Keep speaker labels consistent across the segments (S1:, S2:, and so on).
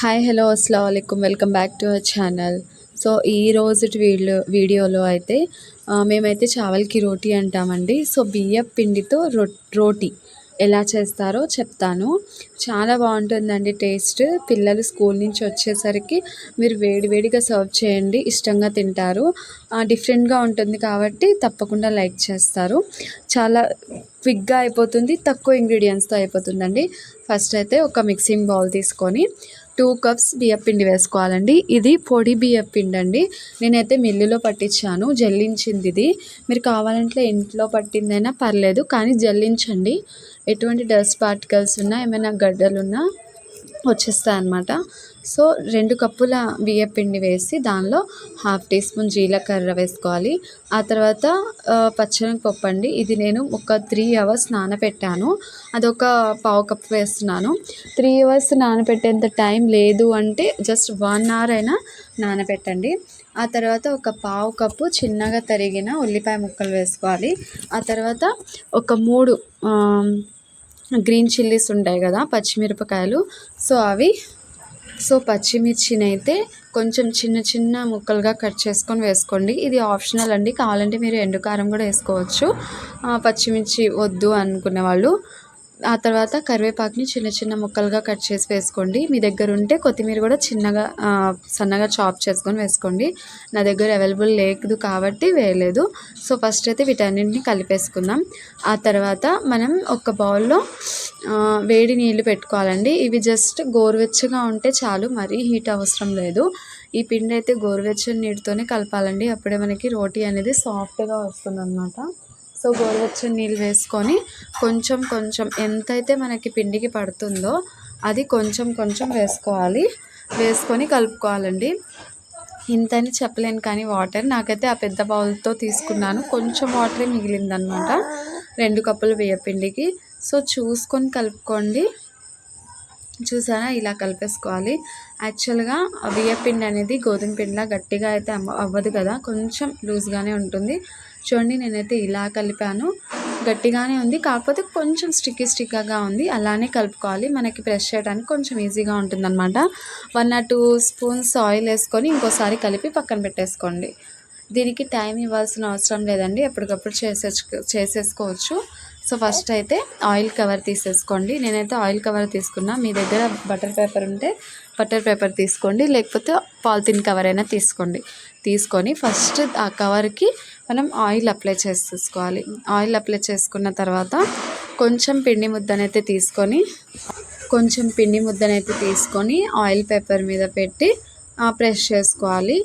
S1: Hi hello అస్సలం అయికం welcome back to our channel so ఈ రోజు వీడియో వీడియోలో అయితే మేమైతే చావల్కి రోటీ అంటామండి. సో బియ్యం పిండితో రో రోటీ ఎలా చేస్తారో చెప్తాను. చాలా బాగుంటుందండి టేస్ట్. పిల్లలు స్కూల్ నుంచి వచ్చేసరికి మీరు వేడివేడిగా సర్వ్ చేయండి. ఇష్టంగా తింటారు. డిఫరెంట్గా ఉంటుంది కాబట్టి తప్పకుండా లైక్ చేస్తారు. చాలా క్విక్గా అయిపోతుంది తక్కువ ఇంగ్రీడియంట్స్తో అయిపోతుందండి. ఫస్ట్ అయితే ఒక మిక్సింగ్ బౌల్ తీసుకొని టూ కప్స్ బియ్యపిండి వేసుకోవాలండి. ఇది పొడి బియ్యపిండి అండి నేనైతే మిల్లులో పట్టించాను. జల్లించింది ఇది. మీరు కావాలంటే ఇంట్లో పట్టిందైనా పర్లేదు కానీ జల్లించండి. ఎటువంటి డస్ట్ పార్టికల్స్ ఉన్నా ఏమైనా గడ్డలు ఉన్నా వచ్చేస్తాయి అన్నమాట సో రెండు కప్పుల బియ్యపిండి వేసి దానిలో హాఫ్ టీ స్పూన్ జీలకర్ర వేసుకోవాలి. ఆ తర్వాత పచ్చని పచ్చెనగపప్పు అండి. ఇది నేను ఒక త్రీ అవర్స్ నానబెట్టాను అదొక పావు కప్పు వేస్తున్నాను. త్రీ అవర్స్ నానబెట్టేంత టైం లేదు అంటే జస్ట్ వన్ అవర్ అయినా నానబెట్టండి ఆ తర్వాత ఒక పావు కప్పు చిన్నగా తరిగిన ఉల్లిపాయ ముక్కలు వేసుకోవాలి. ఆ తర్వాత ఒక మూడు గ్రీన్ చిల్లీస్ ఉంటాయి కదా పచ్చిమిరపకాయలు. సో అవి సో పచ్చిమిర్చినైతే కొంచెం చిన్న చిన్న ముక్కలుగా కట్ చేసుకొని వేసుకోండి. ఇది ఆప్షనల్ అండి. కావాలంటే మీరు ఎండు కారం కూడా వేసుకోవచ్చు. పచ్చిమిర్చి వద్దు అనుకునే వాళ్ళు ఆ తర్వాత కరివేపాకుని చిన్న చిన్న ముక్కలుగా కట్ చేసి వేసుకోండి. మీ దగ్గర ఉంటే కొత్తిమీర కూడా చిన్నగా సన్నగా చాప్ చేసుకొని వేసుకోండి. నా దగ్గర అవైలబుల్ లేదు కాబట్టి వేయలేదు. సో ఫస్ట్ అయితే వీటన్నింటిని కలిపేసుకుందాం. ఆ తర్వాత మనం ఒక బౌల్లో వేడి నీళ్ళు పెట్టుకోవాలండి. ఇవి జస్ట్ గోరువెచ్చగా ఉంటే చాలు మరీ హీట్ అవసరం లేదు. ఈ పిండి అయితే గోరువెచ్చని నీటితోనే కలపాలండి. అప్పుడే మనకి రోటీ అనేది సాఫ్ట్గా వస్తుంది సో గోరువెచ్చని నీళ్ళు వేసుకొని కొంచెం కొంచెం ఎంతైతే మనకి పిండికి పడుతుందో అది కొంచెం కొంచెం వేసుకోవాలి. వేసుకొని కలుపుకోవాలండి. ఇంత అని చెప్పలేను కానీ వాటర్ నాకైతే ఆ పెద్ద బౌల్తో తీసుకున్నాను. కొంచెం వాటరే మిగిలిందనమాట. రెండు కప్పులు బియ్యపిండికి సో చూసుకొని కలుపుకోండి. చూసారా? ఇలా కలిపేసుకోవాలి. యాక్చువల్గా బియ్యపిండి అనేది గోధుమ పిండిలా గట్టిగా అయితే అవ్వదు కదా. కొంచెం లూజ్గానే ఉంటుంది. చూడండి నేనైతే ఇలా కలిపాను. గట్టిగానే ఉంది. కాకపోతే కొంచెం స్టిక్కీ స్టిక్కగా ఉంది. అలానే కలుపుకోవాలి. మనకి ప్రెస్ చేయడానికి కొంచెం ఈజీగా ఉంటుందన్నమాట. One or two spoons oil వేసుకొని ఇంకోసారి కలిపి పక్కన పెట్టేసుకోండి. దీనికి టైం ఇవ్వాల్సిన అవసరం లేదండి. ఎప్పటికప్పుడు చేసే చేసేసుకోవచ్చు. సో ఫస్ట్ అయితే ఆయిల్ కవర్ తీసేసుకోండి. నేనైతే ఆయిల్ కవర్ తీసుకున్నా. మీ దగ్గర బటర్ పేపర్ ఉంటే బట్టర్ పేపర్ తీసుకోండి లేకపోతే పాలిథిన్ కవర్ అయినా తీసుకోండి. తీసుకొని ఫస్ట్ ఆ కవర్కి మనం ఆయిల్ అప్లై చేసేసుకోవాలి. ఆయిల్ అప్లై చేసుకున్న తర్వాత కొంచెం పిండి ముద్దనైతే తీసుకొని కొంచెం పిండి ముద్దనైతే తీసుకొని ఆయిల్ పేపర్ మీద పెట్టి ప్రెస్ చేసుకోవాలి.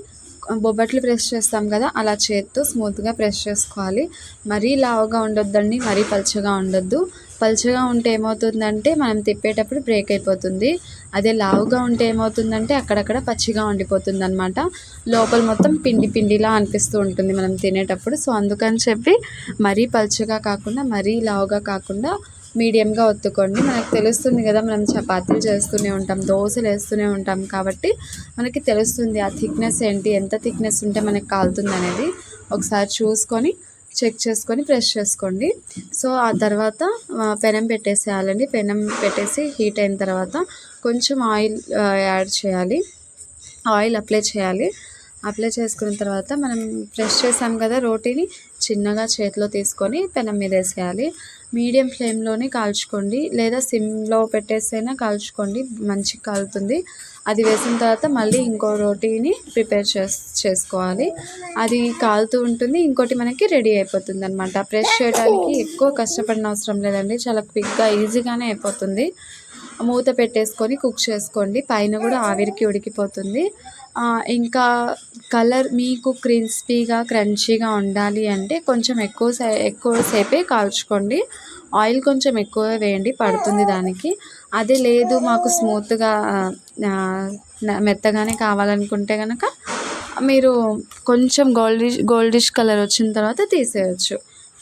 S1: బొబ్బట్లు ప్రెస్ చేస్తాం కదా అలా చేత్తో స్మూత్గా ప్రెస్ చేసుకోవాలి. మరీ లావుగా ఉండొద్దండి మరీ పలుచగా ఉండొద్దు. పలుచగా ఉంటే ఏమవుతుందంటే మనం తిప్పేటప్పుడు బ్రేక్ అయిపోతుంది. అదే లావుగా ఉంటే ఏమవుతుందంటే అక్కడక్కడ పచ్చిగా ఉండిపోతుంది అనమాట లోపల మొత్తం పిండి పిండిలా అనిపిస్తూ ఉంటుంది మనం తినేటప్పుడు. సో అందుకని చెప్పి మరీ పలుచగా కాకుండా మరీ లావుగా కాకుండా మీడియంగా ఒత్తుకోండి. మనకు తెలుస్తుంది కదా మనం చపాతీలు చేస్తూనే ఉంటాం దోశలు వేస్తూనే ఉంటాం కాబట్టి మనకి తెలుస్తుంది ఆ థిక్నెస్ ఏంటి ఎంత థిక్నెస్ ఉంటే మనకి కాలుతుంది అనేది. ఒకసారి చూసుకొని చెక్ చేసుకొని ప్రెస్ చేసుకోండి. సో ఆ తర్వాత పెనం పెట్టేసేయాలండి. పెనం పెట్టేసి హీట్ అయిన తర్వాత కొంచెం ఆయిల్ యాడ్ చేయాలి. ఆయిల్ అప్లై చేయాలి. అప్లై చేసుకున్న తర్వాత మనం ప్రెస్ చేసాం కదా రోటీని చిన్నగా చేతిలో తీసుకొని పెనం మీద వేసేయాలి. మీడియం ఫ్లేమ్లోనే కాల్చుకోండి. లేదా సిమ్లో పెట్టేసైనా కాల్చుకోండి. మంచిగా కాలుతుంది. అది వేసిన తర్వాత మళ్ళీ ఇంకో రోటీని ప్రిపేర్ చేస్ చేసుకోవాలి. అది కాలుతూ ఉంటుంది. ఇంకోటి మనకి రెడీ అయిపోతుంది అనమాట ప్రెస్ చేయడానికి ఎక్కువ కష్టపడిన అవసరం లేదండి. చాలా క్విక్గా ఈజీగానే అయిపోతుంది. మూత పెట్టేసుకొని కుక్ చేసుకోండి. పైన కూడా ఆవిరికి ఉడికిపోతుంది. ఇంకా కలర్ మీకు క్రిస్పీగా క్రంచీగా ఉండాలి అంటే కొంచెం ఎక్కువ సే ఎక్కువసేపే కాల్చుకోండి. ఆయిల్ కొంచెం ఎక్కువ వేయండి. పడుతుంది దానికి. అదే లేదు మాకు స్మూత్గా మెత్తగానే కావాలనుకుంటే కనుక మీరు కొంచెం గోల్డిష్ గోల్డిష్ కలర్ వచ్చిన తర్వాత తీసేయచ్చు.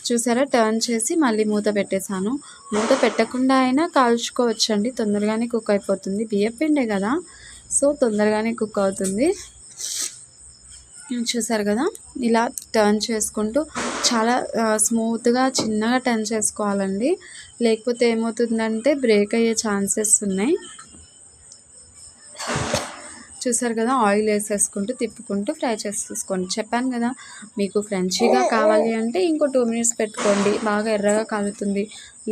S1: చూసారా? టర్న్ చేసి మళ్ళీ మూత పెట్టేశాను. మూత పెట్టకుండా అయినా కాల్చుకోవచ్చండి. తొందరగానే కుక్ అయిపోతుంది. బియ్యం పిండే కదా? సో తొందరగానే కుక్ అవుతుంది. చూసారు కదా? ఇలా టర్న్ చేసుకుంటూ చాలా స్మూత్గా చిన్నగా టర్న్ చేసుకోవాలండి. లేకపోతే ఏమవుతుందంటే బ్రేక్ అయ్యే ఛాన్సెస్ ఉన్నాయి. చూసారు కదా ఆయిల్ వేసేసుకుంటూ తిప్పుకుంటూ ఫ్రై చేసేసుకోండి. చెప్పాను కదా మీకు క్రంచీగా కావాలి అంటే ఇంకో టూ మినిట్స్ పెట్టుకోండి. బాగా ఎర్రగా కాలుతుంది.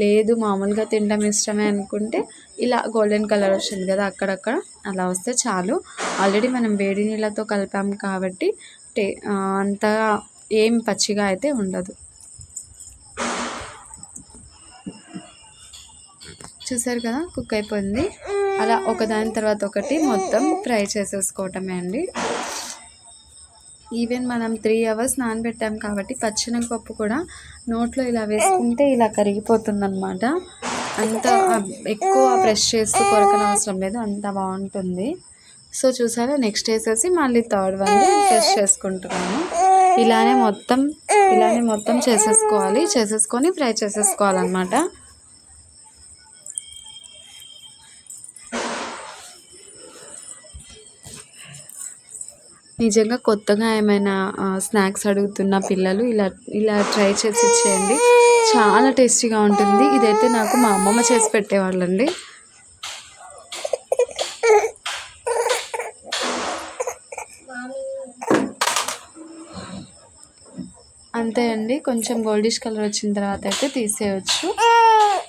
S1: లేదు మామూలుగా తినడం ఇష్టమే అనుకుంటే ఇలా గోల్డెన్ కలర్ వచ్చింది కదా అక్కడక్కడ అలా వస్తే చాలు. ఆల్రెడీ మనం వేడి నీళ్ళతో కలిపాం కాబట్టి టే అంతగా ఏం పచ్చిగా అయితే ఉండదు. చూసారు కదా కుక్ అయిపోయింది. అలా ఒకదాని తర్వాత ఒకటి మొత్తం ఫ్రై చేసేసుకోవటమే అండి. ఈవెన్ మనం త్రీ అవర్స్ నానబెట్టాం కాబట్టి పచ్చినపప్పు కూడా నోట్లో ఇలా వేసుకుంటే ఇలా కరిగిపోతుందన్నమాట. అంత ఎక్కువ ప్రెస్ చేస్తూ కొరకన అవసరం లేదు అంత బాగుంటుంది. సో చూసారా? నెక్స్ట్ వేసేసి మళ్ళీ థర్డ్ వన్ ప్రెస్ చేసుకుంటున్నాను. ఇలానే మొత్తం ఇలానే మొత్తం చేసేసుకోవాలి చేసేసుకొని ఫ్రై చేసేసుకోవాలన్నమాట. నిజంగా కొత్తగా ఏమైనా స్నాక్స్ అడుగుతున్న పిల్లలు ఇలా ఇలా ట్రై చేసి ఇచ్చేయండి. చాలా టేస్టీగా ఉంటుంది. ఇదైతే నాకు మా అమ్మమ్మ చేసి పెట్టేవాళ్ళండి. అంతే అండి. కొంచెం గోల్డిష్ కలర్ వచ్చిన తర్వాత అయితే తీసేయచ్చు.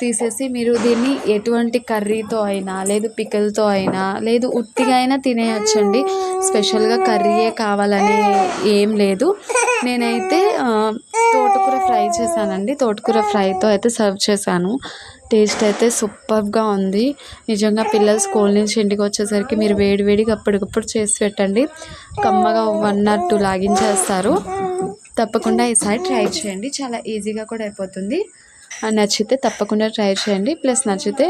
S1: తీసేసి మీరు దీన్ని ఎటువంటి కర్రీతో అయినా లేదు పికల్తో అయినా లేదు ఉత్తిగా అయినా తినేయచ్చండి. స్పెషల్గా కర్రీయే కావాలని ఏం లేదు. నేనైతే తోటకూర ఫ్రై చేశానండి. తోటకూర ఫ్రైతో అయితే సర్వ్ చేశాను. టేస్ట్ అయితే సూపర్గా ఉంది. నిజంగా పిల్లలు స్కూల్ నుంచి ఇంటికి వచ్చేసరికి మీరు వేడివేడిగా అప్పటికప్పుడు చేసి పెట్టండి. కమ్మగా వన్ ఆర్ టూ లాగించేస్తారు. తప్పకుండా ఈసారి ట్రై చేయండి. చాలా ఈజీగా కూడా అయిపోతుంది. నచ్చితే తప్పకుండా ట్రై చేయండి. ప్లస్ నచ్చితే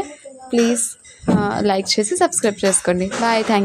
S1: ప్లీజ్ లైక్ చేసి సబ్స్క్రైబ్ చేసుకోండి. బాయ్. Thank you